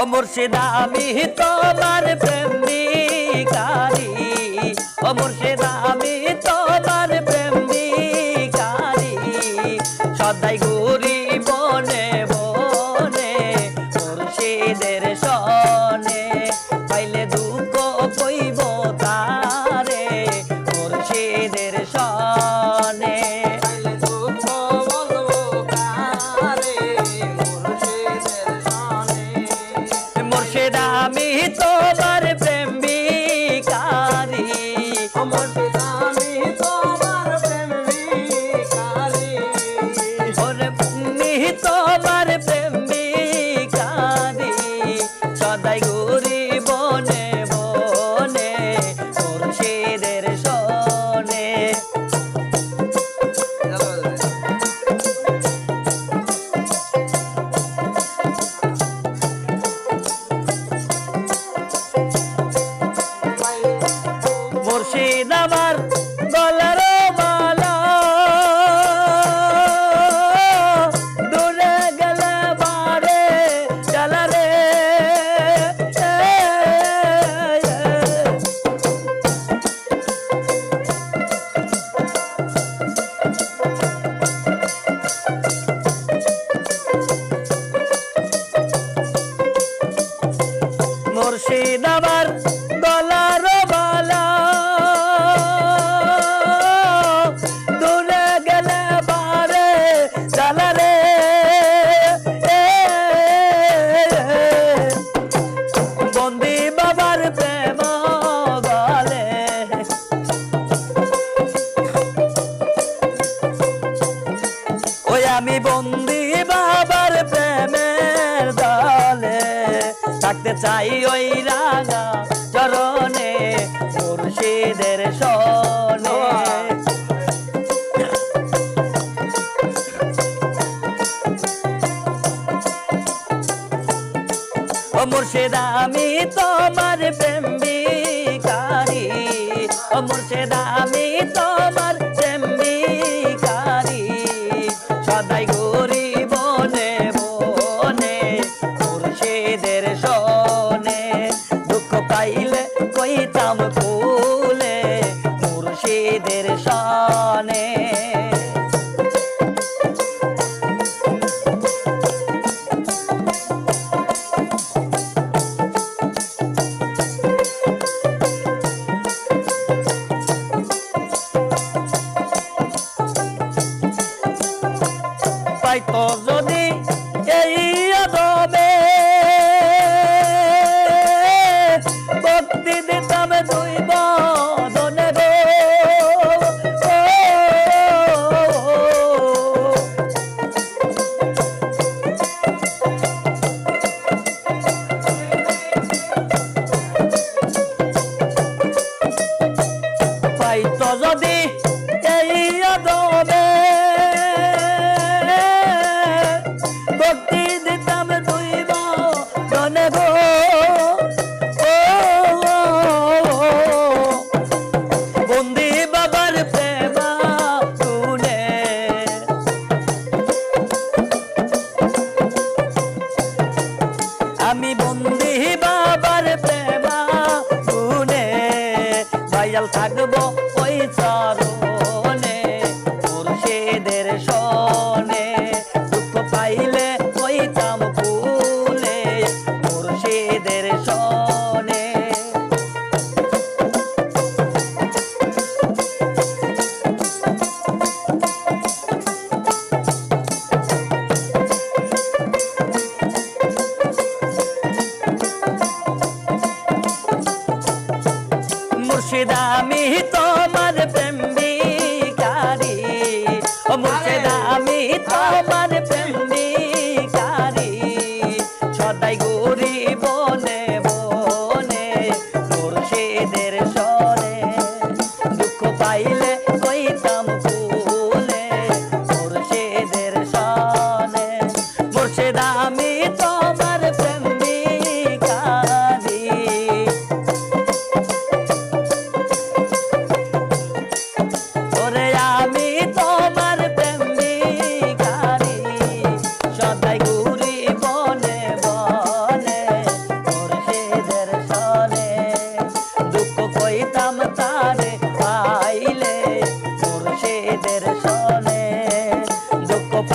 ও মুর্শিদ আমি তোমার প্রেমিকারী। ও মুর্শিদ আমি তোমার প্রেমিকারী। সদাই বন্দি বাবার প্রেমের দলে। থাকতে চাই ওই রাগা চরণে, মুর্শিদের সনে ও মুর্শিদ, আমি তোমার প্রেম বিকারী ও মুর্শিদা মেয়েদের I'll take the ball. মুর্শিদা আমি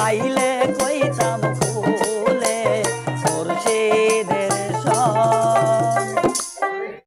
baila.